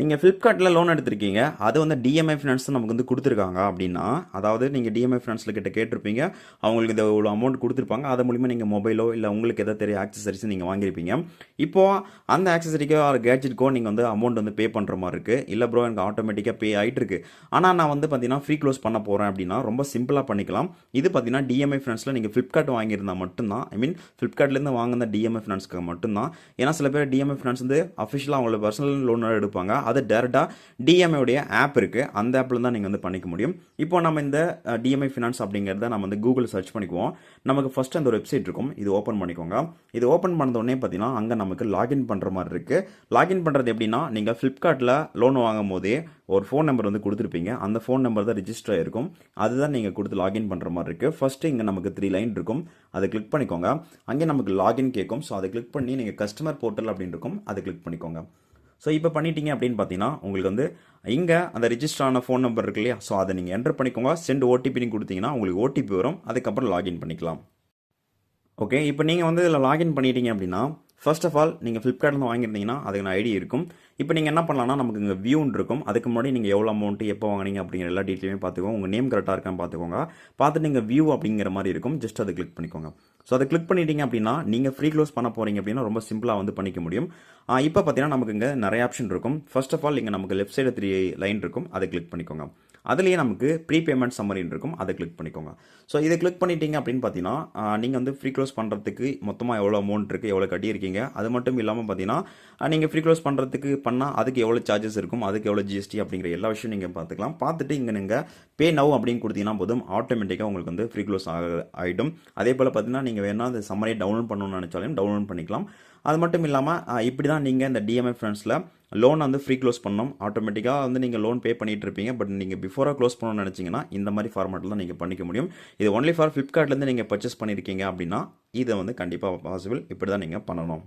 நீங்கள் ஃப்ளிப்கார்ட்டில் லோன் எடுத்திருக்கீங்க அது வந்து டிஎம்ஐ ஃபினான்ஸ் நமக்கு வந்து கொடுத்துருக்காங்க அப்படின்னா அதாவது நீங்கள் டிஎம்ஐ ஃபினான்ஸில் கிட்ட கேட்டிருப்பீங்க அவங்களுக்கு இந்த இவ்வளோ அமௌண்ட் கொடுத்துருப்பாங்க அது மூலிமா நீங்கள் மொபைலோ இல்லை உங்களுக்கு எதாவது தெரிய ஆக்சசரிஸ் நீங்கள் வாங்கியிருப்பீங்க. இப்போது அந்த ஆக்சசரிக்கோ ஒரு கேட்ஜெட்க்கோ நீங்கள் வந்து அமௌண்ட் வந்து பே பண்ணுற மாதிரி இருக்குது இல்லை ப்ரோ எனக்கு ஆட்டோமேட்டிக்காக பே ஆகிட்டு இருக்கு. ஆனால் நான் வந்து பார்த்தீங்கன்னா ஃப்ரீ க்ளோஸ் பண்ண போகிறேன் அப்படின்னா ரொம்ப சிம்பிளாக பண்ணிக்கலாம். இது பார்த்தீங்கன்னா டிஎம்ஐ ஃபினான்ஸில் நீங்கள் ஃப்ளிப்கார்ட் வாங்கியிருந்தா மட்டும்தான் ஐ மீன் ஃப்ளிப்கார்ட்லேருந்து வாங்கின டிஎம்ஐ ஃபினான்ஸ்க்கு மட்டும்தான். ஏன்னா சில பேர் டிஎம்ஐ ஃபினான்ஸ் வந்து அஃபிஷியலாக அவங்களோட பர்சனல் லோன் எடுப்பாங்க. அது டேரெக்டாக டிஎம்ஐடைய ஆப் இருக்குது அந்த ஆப்பில் தான் நீங்கள் வந்து பண்ணிக்க முடியும். இப்போ நம்ம இந்த டிஎம்ஐ ஃபினான்ஸ் அப்படிங்கிறத நம்ம வந்து கூகுள் சர்ச் பண்ணிக்குவோம். நமக்கு ஃபஸ்ட் அந்த ஒரு வெப்சைட் இருக்கும். இது ஓப்பன் பண்ணிக்கோங்க. இது ஓப்பன் பண்ண உடனே பார்த்தீங்கன்னா அங்கே நமக்கு லாகின் பண்ணுற மாதிரி இருக்குது லாகின் பண்ணுறது எப்படின்னா நீங்கள் ஃப்ளிப்கார்ட்டில் லோன் வாங்கும் போதே ஒரு ஃபோன் நம்பர் வந்து கொடுத்துருப்பீங்க. அந்த ஃபோன் நம்பர் தான் ரிஜிஸ்டர் ஆகிருக்கும் அதுதான் நீங்கள் கொடுத்து லாகின் பண்ணுற மாதிரி இருக்குது ஃபஸ்ட்டு இங்கே நமக்கு த்ரீ லைன் இருக்கும். அதை கிளிக் பண்ணிக்கோங்க. அங்கே நமக்கு லாகின் கேட்கும். ஸோ அதை கிளிக் பண்ணி நீங்கள் கஸ்டமர் போர்ட்டல் அப்படின்னு இருக்கும். அதை கிளிக் பண்ணிக்கோங்க. ஸோ இப்போ பண்ணிட்டீங்க அப்படின்னு பார்த்தீங்கன்னா உங்களுக்கு வந்து இங்கே அந்த ரிஜிஸ்டர் ஆன ஃபோன் நம்பர் இருக்கு இல்லையா? ஸோ அதை நீங்கள் என்டர் பண்ணிக்கோங்க. சென்ட் ஓடிபின்னு கொடுத்தீங்கன்னா உங்களுக்கு ஓடிபி வரும். அதுக்கப்புறம் லாகின் பண்ணிக்கலாம். ஓகே இப்போ நீங்கள் வந்து இதில் லாகின் பண்ணிட்டீங்க அப்படின்னா ஃபர்ஸ்ட் ஆஃப் ஆல் நீங்கள் ஃப்ளிப்கார்ட்லேருந்து வாங்கியிருந்தீங்கன்னா அதுக்கு ஐடி இருக்கும். இப்போ நீங்கள் என்ன பண்ணலாம்னா நமக்கு இங்கே வியூன்னு இருக்கும். அதுக்கு முன்னாடி நீங்கள் எவ்வளோ அமௌண்ட்டு எப்போ வாங்கினீங்க அப்படிங்கிற எல்லா டீட்டெயிலுமே பார்த்துக்கோங்க. உங்கள் நேம் கரெக்டாக இருக்கான்னு பார்த்துக்கோங்க. பார்த்துட்டு நீங்கள் வியூ அப்படிங்கிற மாதிரி இருக்கும். ஜஸ்ட் அதை கிளிக் பண்ணிக்கோங்க. ஸோ அதை கிளிக் பண்ணிட்டீங்க அப்படின்னா நீங்கள் ஃப்ரீ க்ளோஸ் பண்ண போகிறீங்க அப்படின்னா ரொம்ப சிம்பிளாக வந்து பண்ணிக்க முடியும். இப்போ பார்த்தீங்கன்னா நமக்கு இங்கே நிறைய ஆப்ஷன் இருக்கும். ஃபர்ஸ்ட் ஆஃப் ஆல் இங்கே நமக்கு லெஃப்ட் சைடு த்ரீ லைன் இருக்கும். அதை கிளிக் பண்ணிக்கோங்க. அதுலேயே நமக்கு ப்ரீ பேமெண்ட் சம்மரின்னு இருக்கும். அதை கிளிக் பண்ணிக்கோங்க. ஸோ இதை கிளிக் பண்ணிட்டீங்க அப்படின்னு பார்த்தீங்கன்னா நீங்கள் வந்து ஃப்ரீ க்ளோஸ் பண்ணுறதுக்கு மொத்தமாக எவ்வளோ அமௌண்ட் இருக்குது எவ்வளோ கட்டியிருக்கீங்க அது மட்டும் இல்லாமல் பார்த்தீங்கன்னா நீங்கள் ஃப்ரீ க்ளோஸ் பண்ணுறதுக்கு பண்ணால் அதுக்கு எவ்வளோ சார்ஜஸ் இருக்கும் அதுக்கு எவ்வளோ ஜிஎஸ்டி அப்படிங்கிற எல்லா விஷயம் நீங்கள் பார்த்துக்கலாம். பார்த்துட்டு இங்கே நீங்கள் பே நவ் அப்படின்னு கொடுத்தீங்கன்னா போதும் ஆட்டோமேட்டிக்காக உங்களுக்கு வந்து ஃப்ரீ க்ளோஸ் ஆக ஆகிடும் அதே போல் பார்த்தீங்கன்னா நீங்கள் வேணால் அந்த சம்மரியை டவுன்லோட் பண்ணணும்னு நினச்சாலும் டவுன்லோட் பண்ணிக்கலாம். அது மட்டும் இல்லாமல் இப்படி தான் நீங்கள் இந்த டிஎம்ஐ ஃப்ரெண்ட்ஸில் லோன் வந்து ஃப்ரீ க்ளோஸ் பண்ணோம். ஆட்டோமேட்டிக்காக வந்து நீங்கள் லோன் பே பண்ணிட்டு இருப்பீங்க. பட் நீங்கள் பிஃபோராக க்ளோஸ் பண்ணணும்னு நினச்சிங்கன்னா இந்த மாதிரி ஃபார்மேட்டில் நீங்கள் பண்ணிக்க முடியும். இது ஒன்லி ஃபார் ஃப்ளிப்கார்ட்லேருந்து நீங்கள் பர்ச்சேஸ் பண்ணியிருக்கீங்க அப்படின்னா இதை வந்து கண்டிப்பாக பாசிபிள் இப்படி தான் நீங்கள் பண்ணணும்.